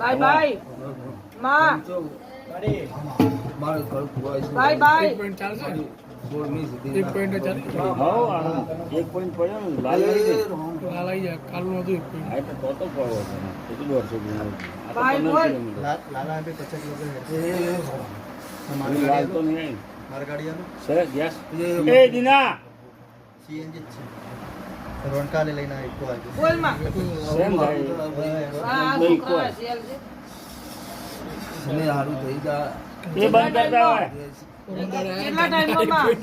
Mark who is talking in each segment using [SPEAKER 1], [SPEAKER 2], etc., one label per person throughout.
[SPEAKER 1] By
[SPEAKER 2] બાયમાં
[SPEAKER 3] એક point
[SPEAKER 4] પડ્યો ને લાલ આવી
[SPEAKER 3] જાય. કાલનું હતું એક
[SPEAKER 4] તો તો પડવો છે
[SPEAKER 1] દોઢસો
[SPEAKER 4] કિલોમીટર. ગેસ
[SPEAKER 2] એ
[SPEAKER 4] દિના.
[SPEAKER 5] સીએનજી છે. રોનકાલે લઈને આવ્યો આજે
[SPEAKER 1] બોલમાં
[SPEAKER 4] સેમ ભાઈ.
[SPEAKER 1] છે.
[SPEAKER 2] મને હારું થઈ જા
[SPEAKER 4] એ બંધ કરતા હોય.
[SPEAKER 1] કેટલા ટાઈમમાં? માં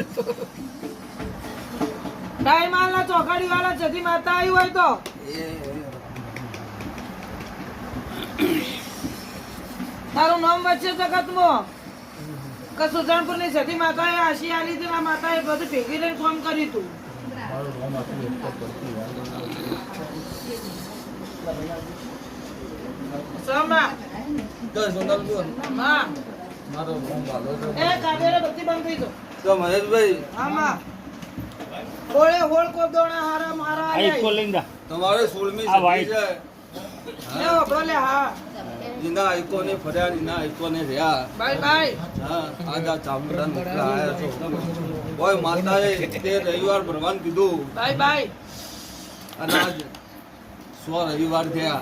[SPEAKER 1] ટાઈમ આલા ચોકડી વાળા જતી માતા આવી હોય તો? તારું નામ વચ્ચે જગતમાં કે સુજણપુરની સતી માતાએ આશી આલી એ માતાએ બધું ભેગી લઈને ફોન કર્યું તું.
[SPEAKER 2] મારું રોમ તમારે સોળમી
[SPEAKER 4] આ
[SPEAKER 2] સદી
[SPEAKER 4] white.
[SPEAKER 2] છે એના આઈકોને ફર્યા એના આઈકોને રહ્યા
[SPEAKER 1] બાય બાય
[SPEAKER 2] હા આજ ચામુંડા આયા છો ઓય માતાએ તે રવિવાર ભરવાન કીધું.
[SPEAKER 1] Bye bye.
[SPEAKER 2] અને આજ સો રવિવાર થયા.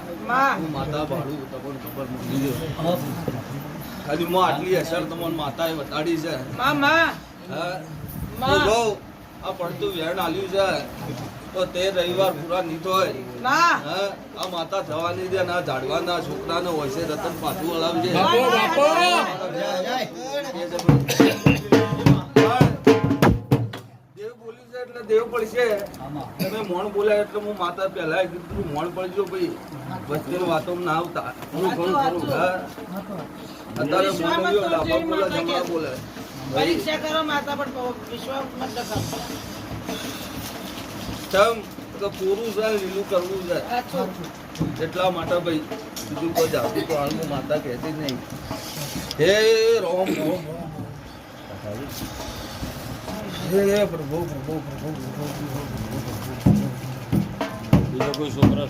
[SPEAKER 2] હું માતા ભાડું તમને ખબર નથી ખાલી માં આટલી અસર તમને માતાએ બતાડી છે. જો આ પડતું વેણ આલ્યું છે. તો તે રવિવાર પૂરા નહીં થાય. આ માતા થવાની છે ને આ ઝાડવાના છોકરાને હોય છે રતન પાછું હલાવજે છે દેવ પડશે. તમે મોણ બોલ્યા એટલે હું માતા પહેલા કીધું મોણ પડજો ભાઈ. વચ્ચે વાતો ના આવતા. હું ઘણું ખરું અત્યારે મોણવીઓ લાભા બોલે જમણા બોલે
[SPEAKER 1] પરીક્ષા કરો માતા પણ વિશ્વાસ મત કરો.
[SPEAKER 2] તો પૂરું છે લીલું કરવું છે. એટલા માટે ભાઈ બીજું કોઈ જાતું તો હાલમાં માતા કહેતી જ નહીં. હે રોમ રોમ રોમ. હે
[SPEAKER 4] છોકરો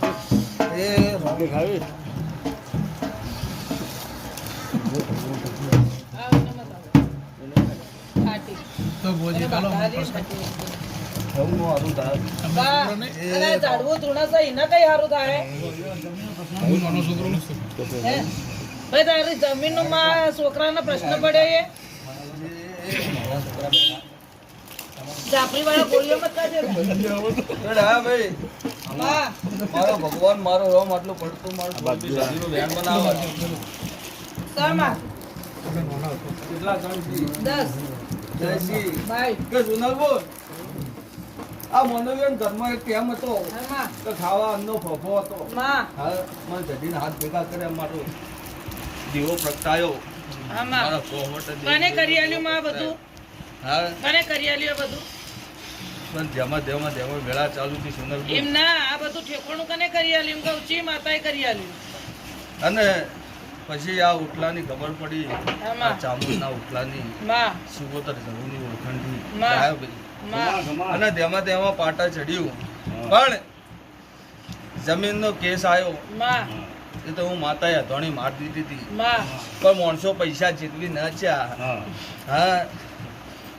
[SPEAKER 1] એને કઈ સારું થાય ભાઈ તારી જમીનનું પ્રશ્ન પડે એ
[SPEAKER 2] મારો ભગવાન મારો રોમ આટલું પડતું મારું વેણ બનાવે કેટલા
[SPEAKER 1] દસ.
[SPEAKER 2] સોનલ બોલ. આ મનોવ્યન ઘરમાં એક કેમ હતો? ખાવા અન્નનો ફફો હતો. મને જડીને હાથ ભેગા કર્યા મારો દીવો પ્રગટાયો. મારા કોહવટે
[SPEAKER 1] કને કરી આલ્યું માં બધું?
[SPEAKER 2] હા.
[SPEAKER 1] કને કરી આલ્યું બધું?
[SPEAKER 2] પણ જેમાં જેમાં જેમાં મેળા ચાલુ થી સુંદર
[SPEAKER 1] એમ ના આ બધું ઠેકોણું કને કરી આલી એમ કહું ચી માતાએ કરી આલી
[SPEAKER 2] અને પછી આ ઉટલાની ખબર પડી આ ચામુંડના ઉટલાની
[SPEAKER 1] માં?
[SPEAKER 2] સિગોતર જરૂરની. ગાયબ અને તેમાં તેમાં પાટા ચડ્યું. પણ જમીનનો કેસ આવ્યો
[SPEAKER 1] માં?
[SPEAKER 2] એ તો હું માતાએ અધોણી માર દીધી હતી. પણ માણસો પૈસા જીતવી ન ચા
[SPEAKER 4] હા.
[SPEAKER 2] હા.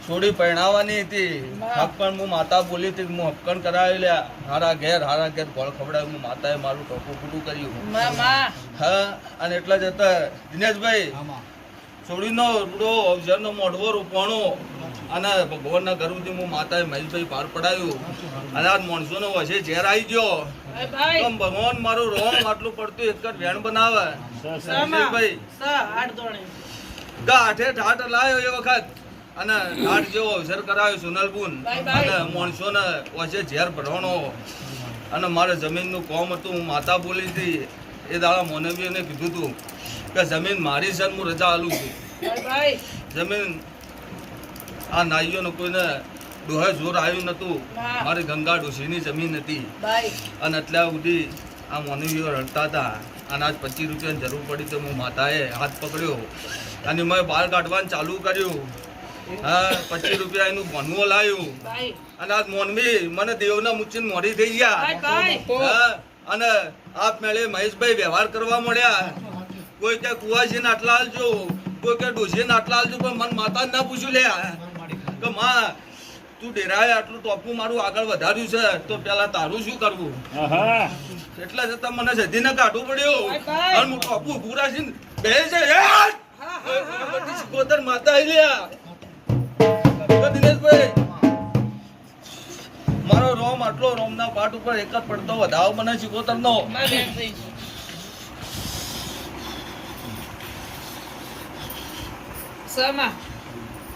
[SPEAKER 2] છોડી પરણાવવાની હતી.
[SPEAKER 1] માં.
[SPEAKER 2] હક્કણ હું માતા બોલી હતી કે હું હક્કણ કરાવી લ્યા હારા ઘેર હારા ઘેર ગોળ ખવડાવ્યું હું માતાએ મારું ટોપું પૂરું કર્યું હા. અને એટલા જતા દિનેશભાઈ છોડીનો રૂડો અવસરનો મોઢવો રૂપણો અને ભગવાનના ગર્વથી હું માતાએ મહેશભાઈ પાર પડાયું. અને આ માણસોનો વસે ઝેર આવી ગયો. તો ભગવાન મારું રોમ આટલું પડતું એક જ વેણ બનાવે. ભાઈ
[SPEAKER 1] સ આઠ
[SPEAKER 2] ઠાઠ લાયો એ વખત. અને નાટ જેવો અવસર કરાવ્યો
[SPEAKER 1] બાય.
[SPEAKER 2] અને માણસોને ઓછે ઝેર ભરવાનો. અને મારે જમીનનું કોમ હતું હું માતા બોલી હતી એ દાડા મોનવીઓને કીધું હતું કે જમીન મારી છે હું રજા આલું છું. જમીન આ નાઈઓને કોઈને ડોહે જોર આવ્યું નતું મારી ગંગા ડોસીની જમીન હતી. અને અત્યાર સુધી આ મોનવીઓ રડતા હતા. અને આજ પચીસ રૂપિયાની જરૂર પડી તો હું માતાએ હાથ પકડ્યો. અને મેં બાલ કાઢવાનું ચાલુ કર્યું. હા પચીસ રૂપિયા એનું ભણવું લાવ્યું અને આ મોનવી મને દેવના મુચીન મોડી થઈ ગયા. અને આપ મેળે મહેશભાઈ વ્યવહાર કરવા મળ્યા. કોઈ કે કુવાસીને આટલા આલજો કોઈ કે ડોસીને આટલા આલજો પણ મન માતા ના પૂછ્યું લે. કે માં તું ડેરાએ આટલું ટોપું મારું આગળ વધાર્યું છે તો પેલા તારું શું કરવું? એટલા છતાં મને સધીને કાઢવું પડ્યું. અને હું ટોપું ઊભું રાખીને બે છે માતા આવી લ્યા. દિનેશભાઈ મારો રોમ આટલો રોમના પાટ ઉપર એક જ પડતો વધાવો મને
[SPEAKER 1] મારી બેન થઈ. સમા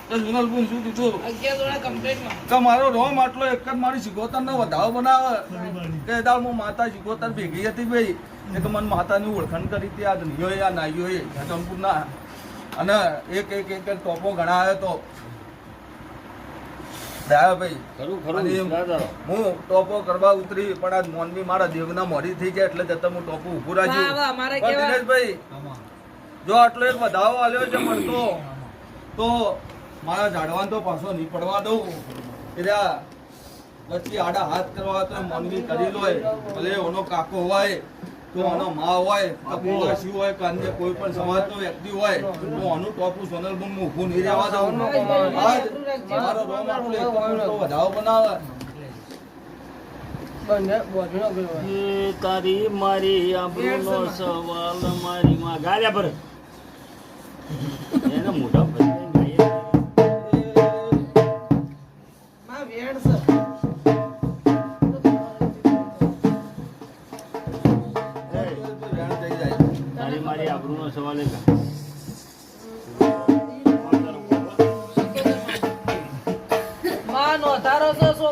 [SPEAKER 2] સુનલબુન શું કીધું
[SPEAKER 1] અગિયાર જોડા કમ્પ્લીટમાં
[SPEAKER 2] કે મારો રોમ આટલો એક જ મારી સિકોતર નો વધાવો બનાવે? કે દાળ હું માતા સિકોતર ભેગી હતી ભાઈ. એ તો મને માતાની ઓળખાણ કરી હતી આ ધનિયો આ નાઈયો એ ઘટમપુરના. અને એક એક એક એક ટોપો ગણાયો તો દયાભાઈ. હું ટોપો કરવા ઉતરી પણ આજ મોનવી મારા દેવના મોડી થઈ ગયા એટલે જતા હું ટોપો
[SPEAKER 1] ઉભું
[SPEAKER 2] રાખ્યું દિનેશભાઈ જો આટલો એક વધાવો આલ્યો છે મળતો તો મારા ઝાડવાન તો પાછો નહીં પડવા દઉં. એટલે આ વચ્ચે આડા હાથ કરવા તો મોનવી કરી લો ભલે ઓનો કાકો હોય. તો ઓનો મા હોય આ હોય કે અન્ય કોઈ પણ સમાજનો વ્યક્તિ હોય તો આનું ટોપું સોનલબુન હું ઊભું નહીં રહેવા દઉં. આજ મારો રોમ આટલો વધાવો બનાવે.
[SPEAKER 4] એ તારી મારી આબરૂનો સવાલ મારી માં ગાર્યા પર.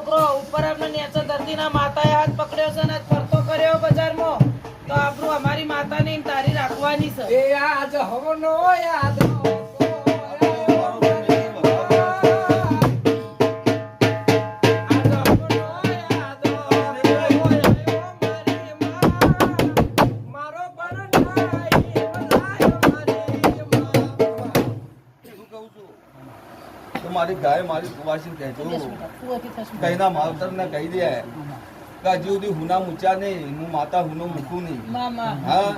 [SPEAKER 1] છોકરો ઉપર નેચે દર્દીના માતાએ હાથ પકડ્યો છે ને ફરતો કર્યો બજારમાં. તો આપણું અમારી માતાને તારી રાખવાની છે.
[SPEAKER 2] શું મારી ગાય મારી કુવાસી કહેતો કહીના માવતર ને કહી દે. કે હજી સુધી હુના મૂચા નહીં. હું માતા હુનો મૂકું નહીં. હા?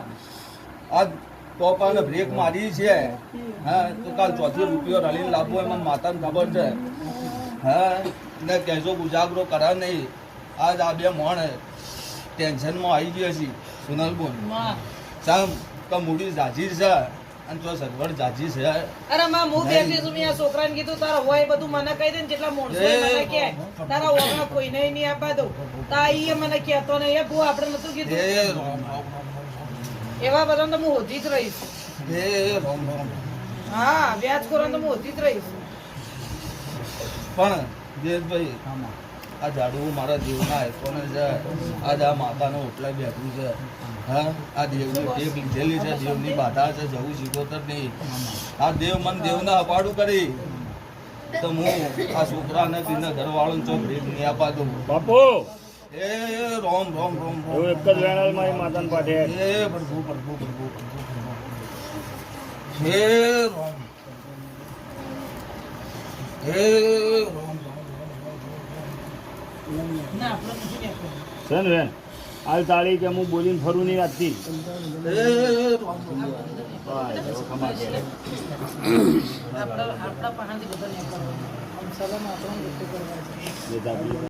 [SPEAKER 2] આજ ટોપાને બ્રેક મારી છે. હા? તો કાલ ચોથી રૂપિયો રલીને લાવવો એમાં માતાને ખબર છે. હા? ને કહેજો ઉજાગરો કરે નહીં. આજ આ બે મોણ ટેન્શનમાં આવી ગયો છે સુનલબોન. સામ કે મૂડી જાજીર છે. અને તો સગવડ જાજી છે
[SPEAKER 1] અરે માં હું બેઠી છું આ છોકરાને કીધું તારા હોય બધું મને કહી દે ને જેટલા માણસો મને કે તારા ઓગણા કોઈને નહીં આપવા દઉં. તા ઈ મને કહેતો નહીં એ ભૂ આપણે નતું કીધું. એવા બધા તો હું હોતી જ રહીશ. હા વ્યાજ કરો તો હું હોતી જ રહીશ.
[SPEAKER 2] પણ દેવભાઈ આ ઝાડવું મારા દેવના કોને છે. આજ આ માતાનો ઓટલા બેઠું છે. હા? આ દેવની ટેક લીધેલી છે. દેવની બાધા છે. જવું શીખોતર નહીં. આ દેવ મન દેવના અપાડું કરી. તો હું આ છોકરાને દીને ઘરવાળું ચોક ભેટ નહીં આપા દઉં.
[SPEAKER 4] બાપુ!
[SPEAKER 2] એ રોમ રોમ રોમ રોમ.
[SPEAKER 4] એક જ વેણાલ મારી માતાને પાઠે.
[SPEAKER 2] પ્રભુ પ્રભુ પ્રભુ પ્રભુ. હે રોમ. હે રોમ
[SPEAKER 1] ના આપણે નથી કહેતો
[SPEAKER 4] છે ને બેન હાલ તાળી કે હું બોલીને ફરું નહીં આજથી.
[SPEAKER 1] આપણા બધા નહીં સલામ આપણને.